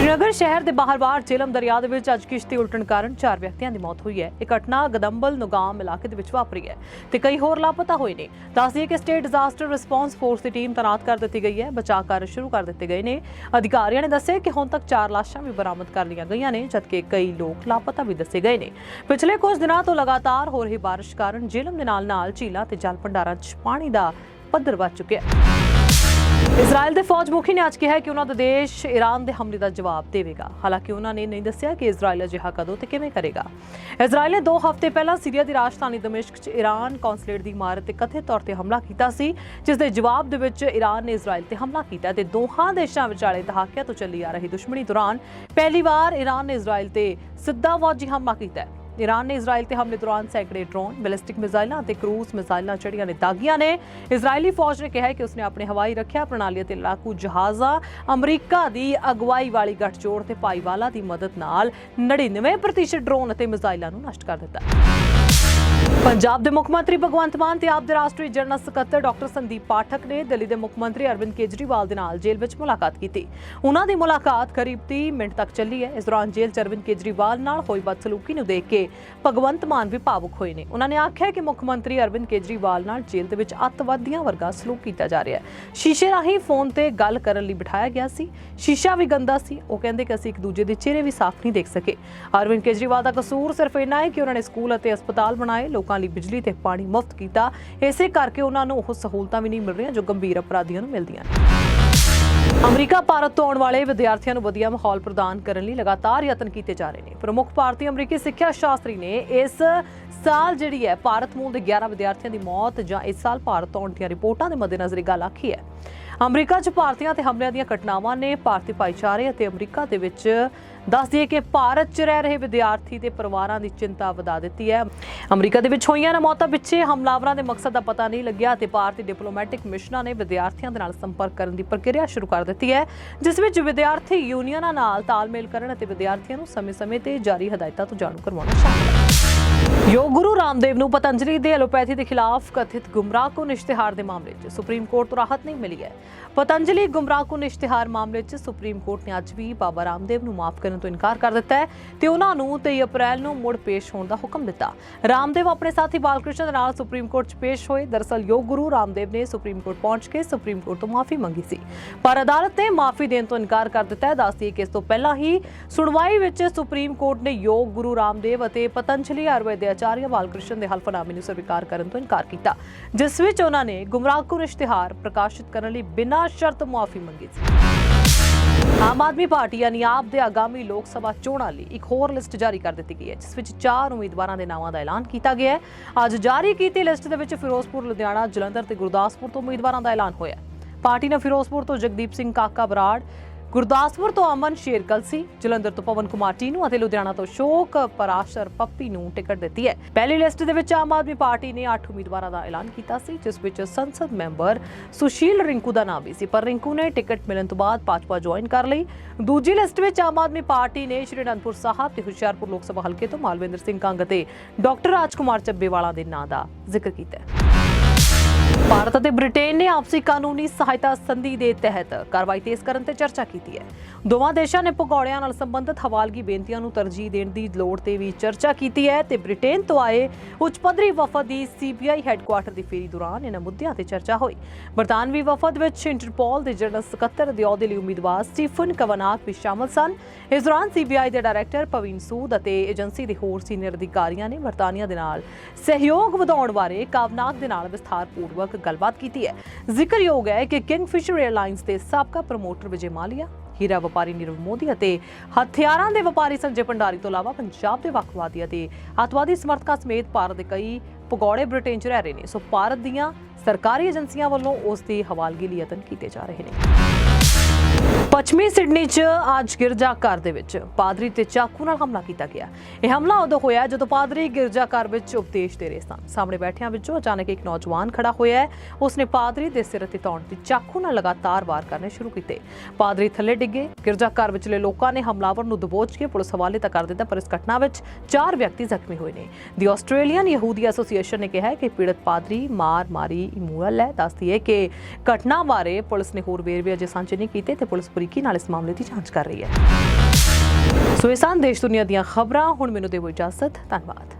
ਸ਼੍ਰੀਨਗਰ ਸ਼ਹਿਰ ਦੇ ਬਾਹਰ-ਬਾਹਰ ਜੇਲਮ ਦਰਿਆ ਦੇ ਵਿੱਚ ਅੱਜ ਕਿਸ਼ਤੀ ਉਲਟਣ ਕਾਰਨ ਚਾਰ ਵਿਅਕਤੀਆਂ ਦੀ ਮੌਤ ਹੋਈ ਹੈ। ਇਹ ਘਟਨਾ ਗਦੰਬਲ ਨੁਗਾਮ ਇਲਾਕੇ ਦੇ ਵਿੱਚ ਵਾਪਰੀ ਹੈ ਤੇ ਕਈ ਹੋਰ ਲਾਪਤਾ ਹੋਏ ਨੇ। ਦੱਸਦੀਏ ਕਿ ਸਟੇਟ ਡਿਜ਼ਾਸਟਰ ਰਿਸਪੌਂਸ ਫੋਰਸ ਦੀ ਟੀਮ ਤੈਨਾਤ ਕਰ ਦਿੱਤੀ ਗਈ ਹੈ। ਬਚਾਅ ਕਾਰਜ ਸ਼ੁਰੂ ਕਰ ਦਿੱਤੇ ਗਏ ਨੇ। ਅਧਿਕਾਰੀਆਂ ਨੇ ਦੱਸਿਆ ਕਿ ਹੁਣ ਤੱਕ ਚਾਰ ਲਾਸ਼ਾਂ ਵੀ ਬਰਾਮਦ ਕਰ ਲਈਆਂ ਗਈਆਂ ਨੇ, ਜਦਕਿ ਕਈ ਲੋਕ ਲਾਪਤਾ ਵੀ ਦੱਸੇ ਗਏ ਨੇ। ਪਿਛਲੇ ਕੁਝ ਦਿਨਾਂ ਤੋਂ ਲਗਾਤਾਰ ਹੋ ਰਹੀ ਬਾਰਿਸ਼ ਕਾਰਨ ਜੇਲਮ ਦੇ ਨਾਲ-ਨਾਲ ਝੀਲਾਂ ਤੇ ਜਲ ਭੰਡਾਰਾਂ 'ਚ ਪਾਣੀ ਦਾ ਪੱਧਰ ਵੱਧ ਚੁੱਕਿਆ ਹੈ। ਇਜ਼ਰਾਈਲ ਦੇ ਫੌਜ ਮੁਖੀ ਨੇ ਅੱਜ ਕਿਹਾ ਕਿ ਉਹਨਾਂ ਦਾ ਦੇਸ਼ ਈਰਾਨ ਦੇ ਹਮਲੇ ਦਾ ਜਵਾਬ ਦੇਵੇਗਾ। ਹਾਲਾਂਕਿ ਉਹਨਾਂ ਨੇ ਨਹੀਂ ਦੱਸਿਆ ਕਿ ਇਜ਼ਰਾਈਲ ਅਜਿਹਾ ਕਦੋਂ ਤੇ ਕਿਵੇਂ ਕਰੇਗਾ। ਇਜ਼ਰਾਈਲ ਨੇ 2 ਹਫ਼ਤੇ ਪਹਿਲਾਂ ਸੀਰੀਆ ਦੀ ਰਾਜਧਾਨੀ ਦਮਿਸ਼ਕ 'ਚ ਈਰਾਨ ਕੌਂਸਲੇਟ ਦੀ ਇਮਾਰਤ ਤੇ ਕਥਿਤ ਤੌਰ ਤੇ ਹਮਲਾ ਕੀਤਾ ਸੀ, ਜਿਸ ਦੇ ਜਵਾਬ ਦੇ ਵਿੱਚ ਈਰਾਨ ਨੇ ਇਜ਼ਰਾਈਲ ਤੇ ਹਮਲਾ ਕੀਤਾ ਤੇ ਦੋਹਾਂ ਦੇਸ਼ਾਂ ਵਿਚਾਲੇ ਦਹਾਕਿਆਂ ਤੋਂ ਚੱਲੀ ਆ ਰਹੀ ਦੁਸ਼ਮਣੀ ਦੌਰਾਨ ਪਹਿਲੀ ਵਾਰ ਈਰਾਨ ਨੇ ਇਜ਼ਰਾਈਲ ਤੇ ਸਿੱਧਾ ਫੌਜੀ ਹਮਲਾ ਕੀਤਾ ਹੈ। ਈਰਾਨ ਨੇ ਇਜ਼ਰਾਈਲ ਤੇ ਹਮਲੇ ਦੌਰਾਨ ਸੈਂਕੜੇ ਡਰੋਨ, ਬੈਲਿਸਟਿਕ ਮਿਜ਼ਾਈਲਾਂ ਅਤੇ ਕਰੂਜ਼ ਮਿਜ਼ਾਈਲਾਂ ਚੜੀਆਂ ਨੇ ਦਾਗੀਆਂ ਨੇ। ਇਜ਼ਰਾਈਲੀ ਫੌਜ ਨੇ ਕਿਹਾ ਹੈ ਕਿ ਉਸਨੇ ਆਪਣੇ ਹਵਾਈ ਰੱਖਿਆ ਪ੍ਰਣਾਲੀ ਅਤੇ ਲਾਕੂ ਜਹਾਜ਼ਾਂ ਅਮਰੀਕਾ ਦੀ ਅਗਵਾਈ ਵਾਲੀ ਗੱਠਜੋੜ ਤੇ ਭਾਈਵਾਲਾ ਦੀ ਮਦਦ ਨਾਲ 99% ਡਰੋਨ ਅਤੇ ਮਿਜ਼ਾਈਲਾਂ ਨੂੰ ਨਸ਼ਟ ਕਰ ਦਿੱਤਾ। ਪੰਜਾਬ ਦੇ ਮੁੱਖ ਮੰਤਰੀ ਭਗਵੰਤ ਮਾਨ ਤੇ ਆਪ ਦੇ ਰਾਸ਼ਟਰੀ ਜਨਰਲ ਸਕੱਤਰ ਡਾਕਟਰ ਸੰਦੀਪ ਪਾਠਕ ਨੇ ਦਿੱਲੀ ਦੇ ਮੁੱਖ ਮੰਤਰੀ ਅਰਵਿੰਦ ਕੇਜਰੀਵਾਲ ਦੇ ਨਾਲ ਜੇਲ੍ਹ ਵਿੱਚ ਮੁਲਾਕਾਤ ਕੀਤੀ। ਉਹਨਾਂ ਦੀ ਮੁਲਾਕਾਤ ਕਰੀਬ 30 ਮਿੰਟ ਤੱਕ ਚੱਲੀ ਹੈ। ਇਸ ਦੌਰਾਨ ਜੇਲ੍ਹ 'ਚ ਅਰਵਿੰਦ ਕੇਜਰੀਵਾਲ ਨਾਲ ਹੋਈ ਬਦਸਲੂਕੀ ਨੂੰ ਦੇਖ ਕੇ ਭਗਵੰਤ ਮਾਨ ਵੀ ਭਾਵੁਕ ਹੋਏ ਨੇ। ਉਹਨਾਂ ਨੇ ਆਖਿਆ ਕਿ ਮੁੱਖ ਮੰਤਰੀ ਅਰਵਿੰਦ ਕੇਜਰੀਵਾਲ ਨਾਲ ਜੇਲ੍ਹ ਦੇ ਵਿੱਚ ਅੱਤਵਾਦੀਆਂ ਵਰਗਾ ਸਲੂਕ ਕੀਤਾ ਜਾ ਰਿਹਾ ਹੈ। ਸ਼ੀਸ਼ੇ ਰਾਹੀਂ ਫੋਨ ਤੇ ਗੱਲ ਕਰਨ ਲਈ ਬਿਠਾਇਆ ਗਿਆ ਸੀ। ਸ਼ੀਸ਼ਾ ਵੀ ਗੰਦਾ ਸੀ। ਉਹ ਕਹਿੰਦੇ ਕਿ ਅਸੀਂ ਇੱਕ ਦੂਜੇ ਦੇ ਚਿਹਰੇ ਵੀ ਸਾਫ਼ ਨਹੀਂ ਦੇਖ ਸਕੇ। ਅਰਵਿੰਦ ਕੇਜਰੀਵਾਲ ਦਾ ਕਸੂਰ ਸਿਰਫ ਇੰਨਾ ਹੈ ਕਿ ਉਹਨਾਂ ਨੇ ਸਕੂਲ ਅਤੇ ਹਸਪਤਾਲ ਬਣਾਏ। ਲੋਕਾਂ ਲਈ ਬਿਜਲੀ ਤੇ ਪਾਣੀ ਮੁਫਤ ਕੀਤਾ। ਇਸੇ ਕਰਕੇ ਉਹਨਾਂ ਨੂੰ ਉਹ ਸਹੂਲਤਾਂ ਵੀ ਨਹੀਂ ਮਿਲ ਰਹੀਆਂ ਜੋ ਗੰਭੀਰ ਅਪਰਾਧੀਆਂ ਨੂੰ ਮਿਲਦੀਆਂ ਨੇ। ਅਮਰੀਕਾ ਭਾਰਤ ਤੋਂ ਆਉਣ ਵਾਲੇ ਵਿਦਿਆਰਥੀਆਂ ਨੂੰ ਵਧੀਆ ਮਾਹੌਲ ਪ੍ਰਦਾਨ ਕਰਨ ਲਈ ਲਗਾਤਾਰ ਯਤਨ ਕੀਤੇ ਜਾ ਰਹੇ ਨੇ। ਪ੍ਰਮੁੱਖ ਭਾਰਤੀ ਅਮਰੀਕੀ ਸਿੱਖਿਆ ਸ਼ਾਸਤਰੀ ਨੇ ਇਸ ਸਾਲ ਜਿਹੜੀ ਹੈ, ਭਾਰਤ ਮੂਲ ਦੇ 11 ਵਿਦਿਆਰਥੀਆਂ ਦੀ ਮੌਤ ਜਾਂ ਇਸ ਸਾਲ ਭਾਰਤ ਆਉਣ ਦੀਆਂ ਰਿਪੋਰਟਾਂ ਦੇ ਮੱਦੇਨਜ਼ਰ ਇਹ ਗੱਲ ਆਖੀ ਹੈ। ਅਮਰੀਕਾ 'ਚ ਭਾਰਤੀਆਂ ਤੇ ਹਮਲਿਆਂ ਦੀਆਂ ਘਟਨਾਵਾਂ ਨੇ ਭਾਰਤੀ ਭਾਈਚਾਰੇ ਅਤੇ ਅਮਰੀਕਾ ਦੇ ਵਿੱਚ ਦੱਸ ਦਈਏ ਕਿ ਭਾਰਤ 'ਚ ਰਹਿ ਰਹੇ ਵਿਦਿਆਰਥੀ ਤੇ ਪਰਿਵਾਰਾਂ ਦੀ ਚਿੰਤਾ ਵਧਾ ਦਿੱਤੀ ਹੈ। ਅਮਰੀਕਾ ਦੇ ਵਿੱਚ ਹੋਈਆਂ ਨਾ ਮੌਤਾਂ ਪਿੱਛੇ ਹਮਲਾਵਰਾਂ ਦੇ ਮਕਸਦ ਦਾ ਪਤਾ ਨਹੀਂ ਲੱਗਿਆ ਤੇ ਭਾਰਤੀ ਡਿਪਲੋਮੈਟਿਕ ਮਿਸ਼ਨਾਂ ਨੇ ਵਿਦਿਆਰਥੀਆਂ ਦੇ ਨਾਲ ਸੰਪਰਕ ਕਰਨ ਦੀ ਪ੍ਰਕਿਰਿਆ ਸ਼ੁਰੂ ਕਰ ਦਿੱਤੀ ਹੈ, ਜਿਸ ਵਿੱਚ ਵਿਦਿਆਰਥੀ ਯੂਨੀਅਨਾਂ ਨਾਲ ਤਾਲਮੇਲ ਕਰਨ ਅਤੇ ਵਿਦਿਆਰਥੀਆਂ ਨੂੰ ਸਮੇਂ-ਸਮੇਂ ਤੇ ਜਾਰੀ ਹਦਾਇਤਾਂ ਤੋਂ ਜਾਣੂ ਕਰਵਾਉਣਾ ਸ਼ਾਮਲ ਹੈ। ਯੋਗ ਗੁਰੂ ਰਾਮਦੇਵ ਨੂੰ ਪਤੰਜਲੀ ਦੇ ਐਲੋਪੈਥੀ ਦੇ ਖਿਲਾਫ ਕਥਿਤ ਗੁੰਮਰਾਹਕੁਨ ਇਸ਼ਤਿਹਾਰ ਦੇ ਮਾਮਲੇ 'ਚ ਸੁਪਰੀਮ ਕੋਰਟ ਤੋਂ ਰਾਹਤ ਨਹੀਂ ਮਿਲੀ ਹੈ। ਪਤੰਜਲੀ ਗੁੰਮਰਾਹਕੁਨ ਇਸ਼ਤਿਹਾਰ ਮਾਮਲੇ 'ਚ ਸੁਪਰੀਮ ਕੋਰਟ ਨੇ ਅੱਜ ਵੀ ਬਾਬਾ ਰਾਮਦੇਵ ਨੂੰ ਮਾਫ ਕਰਨ ਤੋਂ ਇਨਕਾਰ ਕਰ ਦਿੱਤਾ ਹੈ ਤੇ ਉਹਨਾਂ ਨੂੰ 23 ਅਪ੍ਰੈਲ ਨੂੰ ਮੁੜ ਪੇਸ਼ ਹੋਣ ਦਾ ਹੁਕਮ ਦਿੱਤਾ। ਰਾਮਦੇਵ ਆਪਣੇ ਸਾਥੀ ਬਾਲਕ੍ਰਿਸ਼ਨ ਦੇ ਨਾਲ ਸੁਪਰੀਮ ਕੋਰਟ 'ਚ ਪੇਸ਼ ਹੋਏ। ਦਰਅਸਲ ਯੋਗ ਗੁਰੂ ਰਾਮਦੇਵ ਨੇ ਸੁਪਰੀਮ ਕੋਰਟ ਪਹੁੰਚ ਕੇ ਸੁਪਰੀਮ ਕੋਰਟ ਤੋਂ ਮਾਫੀ ਮੰਗੀ ਸੀ। ਪਰ ਅਦਾਲਤ ਨੇ ਮਾਫੀ ਦੇਣ ਤੋਂ ਇਨਕਾਰ ਕਰ ਦਿੱਤਾ ਹੈ। ਦੱਸਦੀ ਕਿ ਇਸ ਤੋਂ ਪਹਿਲਾਂ ਹੀ ਸੁਣਵਾਈ ਵਿੱਚ ਸੁਪਰੀਮ ਕੋਰਟ ਨੇ ਯੋਗ ਗੁਰੂ ਰਾਮਦੇਵ ਅਤੇ ਪਤੰਜਲੀ ਆਯੁਰਵੈਦ ਆਚਾਰੀਆ ਬਾਲਕ੍ਰਿਸ਼ਨ ਦੇ ਹਲਫਨਾਮੇ ਨੂੰ ਸਵੀਕਾਰ ਕਰਨ ਤੋਂ ਇਨਕਾਰ ਕੀਤਾ। ਜਿਸ ਵਿੱਚ ਉਹਨਾਂ ਨੇ ਗੁੰਮਰਾਹਕੁਨ ਇਸ਼ਤਿਹਾਰ ਪ੍ਰਕਾਸ਼ਿਤ ਕਰਨ ਲਈ ਬਿਨਾਂ ਸ਼ਰਤ ਮੁਆਫੀ ਮੰਗੀ ਸੀ। ਆਮ ਆਦਮੀ ਪਾਰਟੀ ਯਾਨੀ ਆਪ ਦੇ ਆਗਾਮੀ ਲੋਕ ਸਭਾ ਚੋਣਾਂ ਲਈ ਇੱਕ ਹੋਰ ਲਿਸਟ ਜਾਰੀ ਕਰ ਦਿੱਤੀ ਗਈ ਹੈ, ਜਿਸ ਵਿੱਚ ਚਾਰ ਉਮੀਦਵਾਰਾਂ ਦੇ ਨਾਵਾਂ ਦਾ ਐਲਾਨ ਕੀਤਾ ਗਿਆ ਹੈ। ਅੱਜ ਜਾਰੀ ਕੀਤੀ ਲਿਸਟ ਦੇ ਵਿੱਚ ਫਿਰੋਜ਼ਪੁਰ, ਲੁਧਿਆਣਾ, ਜਲੰਧਰ ਤੇ ਗੁਰਦਾਸਪੁਰ ਤੋਂ ਉਮੀਦਵਾਰਾਂ ਦਾ ਐਲਾਨ ਹੋਇਆ ਪਾਰਟੀ ਨੇ ਫਿਰੋਜ਼ਪੁਰ ਤੋਂ ਜਗਦੀਪ ਸਿੰਘ ਕਾਕਾ ਬਰਾੜ ਗੁਰਦਾਸਪੁਰ ਤੋਂ ਅਮਨ ਸ਼ੇਰਕਲ ਸੀ। ਜਲੰਧਰ ਤੋਂ ਪਵਨ ਕੁਮਾਰ ਟੀਨੂ ਅਤੇ ਲੁਧਿਆਣਾ ਤੋਂ ਸ਼ੋਕ ਪਰਾਸ਼ਰ ਪੱਪੀ ਨੂੰ ਟਿਕਟ ਦਿੱਤੀ ਹੈ। ਪਹਿਲੀ ਲਿਸਟ ਦੇ ਵਿੱਚ ਆਮ ਆਦਮੀ ਪਾਰਟੀ ਨੇ 8 ਉਮੀਦਵਾਰਾਂ ਦਾ ਐਲਾਨ ਕੀਤਾ ਸੀ, ਜਿਸ ਵਿੱਚ ਸੰਸਦ ਮੈਂਬਰ ਸੁਸ਼ੀਲ ਰਿੰਕੂ ਦਾ ਨਾਮ ਵੀ ਸੀ। ਪਰ ਰਿੰਕੂ ਨੇ ਟਿਕਟ ਮਿਲਣ ਤੋਂ ਬਾਅਦ ਭਾਜਪਾ ਜੁਆਇਨ ਕਰ ਲਈ। ਦੂਜੀ ਲਿਸਟ ਵਿੱਚ ਆਮ ਆਦਮੀ ਪਾਰਟੀ ਨੇ ਸ਼੍ਰੀ ਅਨੰਦਪੁਰ ਸਾਹਿਬ ਤੇ ਹੁਸ਼ਿਆਰਪੁਰ ਲੋਕ ਸਭਾ ਹਲਕੇ ਤੋਂ ਮਾਲਵਿੰਦਰ ਸਿੰਘ ਕੰਗ ਅਤੇ ਡਾਕਟਰ ਰਾਜਕੁਮਾਰ ਚੱਬੇਵਾਲਾ ਦੇ ਨਾਂ ਦਾ ਜ਼ਿਕਰ ਕੀਤਾ ਹੈ। ਭਾਰਤ ਅਤੇ ਬ੍ਰਿਟੇਨ ਨੇ ਆਪਸੀ ਕਾਨੂੰਨੀ ਸਹਾਇਤਾ ਸੰਧੀ ਦੇ ਤਹਿਤ ਕਾਰਵਾਈ ਤੇਜ਼ ਕਰਨ ਤੇ ਚਰਚਾ ਕੀਤੀ ਹੈ। ਦੋਵਾਂ ਦੇਸ਼ਾਂ ਨੇ ਭਗੌੜਿਆਂ ਨਾਲ ਸੰਬੰਧਿਤ ਹਵਾਲਗੀ ਬੇਨਤੀਆਂ ਨੂੰ ਤਰਜੀਹ ਦੇਣ ਦੀ ਲੋੜ ਤੇ ਵੀ ਚਰਚਾ ਕੀਤੀ ਹੈ ਤੇ ਬ੍ਰਿਟੇਨ ਤੋਂ ਆਏ ਉੱਚ ਪੱਧਰੀ ਵਫਦ ਦੀ ਸੀਬੀਆਈ ਹੈੱਡਕੁਆਰਟਰ ਦੀ ਫੇਰੀ ਦੌਰਾਨ ਇਹਨਾਂ ਮੁੱਦਿਆਂ ਤੇ ਚਰਚਾ ਹੋਈ। ਬਰਤਾਨਵੀ ਵਫਦ ਵਿੱਚ ਇੰਟਰਪੋਲ ਦੇ ਜਨਰਲ ਸਕੱਤਰ ਦੇ ਅਹੁਦੇ ਲਈ ਉਮੀਦਵਾਰ ਸਟੀਫਨ ਕਵਨਾਕ ਵੀ ਸ਼ਾਮਲ ਸਨ। ਇਸ ਦੌਰਾਨ ਸੀਬੀਆਈ ਦੇ ਡਾਇਰੈਕਟਰ ਪਵਿੰਨ ਸੂਦ ਅਤੇ ਏਜੰਸੀ ਦੇ ਹੋਰ ਸੀਨੀਅਰ ਅਧਿਕਾਰੀਆਂ ਨੇ ਬਰਤਾਨੀਆ ਦੇ ਨਾਲ ਸਹਿਯੋਗ ਵਧਾਉਣ ਬਾਰੇ ਕਵਨਾਕ ਦੇ ਨਾਲ ਵਿਸਥਾਰਪੂਰਵਕ ਗੱਲਬਾਤ ਕੀਤੀ ਹੈ। ਜ਼ਿਕਰਯੋਗ ਹੈ ਕਿ ਕਿੰਗਫਿਸ਼ਰ 에ਅਰਲਾਈਨਸ ਦੇ ਸਾਬਕਾ ਪ੍ਰਮੋਟਰ ਵਿਜੇ ਮਾਲੀਆ, ਹੀਰਾ ਵਪਾਰੀ ਨੀਰਵ ਮੋਦੀ ਅਤੇ ਹਥਿਆਰਾਂ ਦੇ ਵਪਾਰੀ ਸੰਜੇ ਭੰਡਾਰੀ ਤੋਂ ਇਲਾਵਾ ਪੰਜਾਬ ਦੇ ਵੱਖਵਾਦੀ ਅਤੇ ਅੱਤਵਾਦੀ ਸਮਰਥਕਾਂ ਸਮੇਤ ਭਾਰਤ ਦੇ ਕਈ ਭਗੌੜੇ ਬ੍ਰਿਟੇਨ 'ਚ ਰਹਿ ਰਹੇ ਨੇ। ਸੋ ਭਾਰਤ ਦੀਆਂ ਸਰਕਾਰੀ ਏਜੰਸੀਆਂ ਵੱਲੋਂ ਉਸ ਦੀ ਹਵਾਲਗੀ ਲਈ ਯਤਨ ਕੀਤੇ ਜਾ ਰਹੇ ਨੇ। ਪੱਛਮੀ ਸਿਡਨੀ 'ਚ ਅੱਜ ਗਿਰਜਾ ਘਰ ਦੇ ਵਿੱਚ ਪਾਦਰੀ ਤੇ ਚਾਕੂ ਨਾਲ ਹਮਲਾ ਕੀਤਾ ਗਿਆ। ਇਹ ਹਮਲਾ ਉਦੋਂ ਹੋਇਆ ਜਦੋਂ ਪਾਦਰੀ ਗਿਰਜਾ ਘਰ ਵਿੱਚ ਉਪਦੇਸ਼ ਦੇ ਰਹੇ ਸਨ। ਸਾਹਮਣੇ ਬੈਠਿਆਂ ਵਿੱਚੋਂ ਅਚਾਨਕ ਇੱਕ ਨੌਜਵਾਨ ਖੜਾ ਹੋਇਆ ਉਸਨੇ ਪਾਦਰੀ ਦੇ ਸਿਰ ਤੇ ਤੌਣ ਤੇ ਚਾਕੂ ਨਾਲ ਲਗਾਤਾਰ ਵਾਰ ਕਰਨੇ ਸ਼ੁਰੂ ਕੀਤੇ। ਪਾਦਰੀ ਥੱਲੇ ਡਿੱਗੇ। ਗਿਰਜਾ ਘਰ ਵਿਚਲੇ ਲੋਕਾਂ ਨੇ ਹਮਲਾਵਰ ਨੂੰ ਦਬੋਚ ਕੇ ਪੁਲਿਸ ਹਵਾਲੇ ਤਾਂ ਕਰ ਦਿੱਤਾ, ਪਰ ਇਸ ਘਟਨਾ ਵਿੱਚ ਚਾਰ ਵਿਅਕਤੀ ਜ਼ਖਮੀ ਹੋਏ ਨੇ। ਦੀ ਆਸਟ੍ਰੇਲੀਅਨ ਯਹੂਦੀ ਐਸੋਸੀਏਸ਼ਨ ਨੇ ਕਿਹਾ ਕਿ ਪੀੜਤ ਪਾਦਰੀ ਮਾਰ ਮਾਰੀ ਇਮੂਰਲ ਹੈ। ਦੱਸਦੀ ਹੈ ਕਿ ਘਟਨਾ ਬਾਰੇ ਪੁਲਿਸ ਨੇ ਹੋਰ ਵੇਰਵੇ ਅਜੇ ਸਾਂਝੇ ਨਹੀਂ ਕੀਤੇ ਤੇ ਪੁਲਿਸ ਬਰੀਕੀ ਨਾਲ ਇਸ ਮਾਮਲੇ ਦੀ ਜਾਂਚ ਕਰ ਰਹੀ ਹੈ। ਸੋ ਇਹ ਸਨ ਦੇਸ਼ ਦੁਨੀਆ ਦੀਆਂ ਖਬਰਾਂ। ਹੁਣ ਮੈਨੂੰ ਦੇਵੋ ਇਜਾਜ਼ਤ। ਧੰਨਵਾਦ।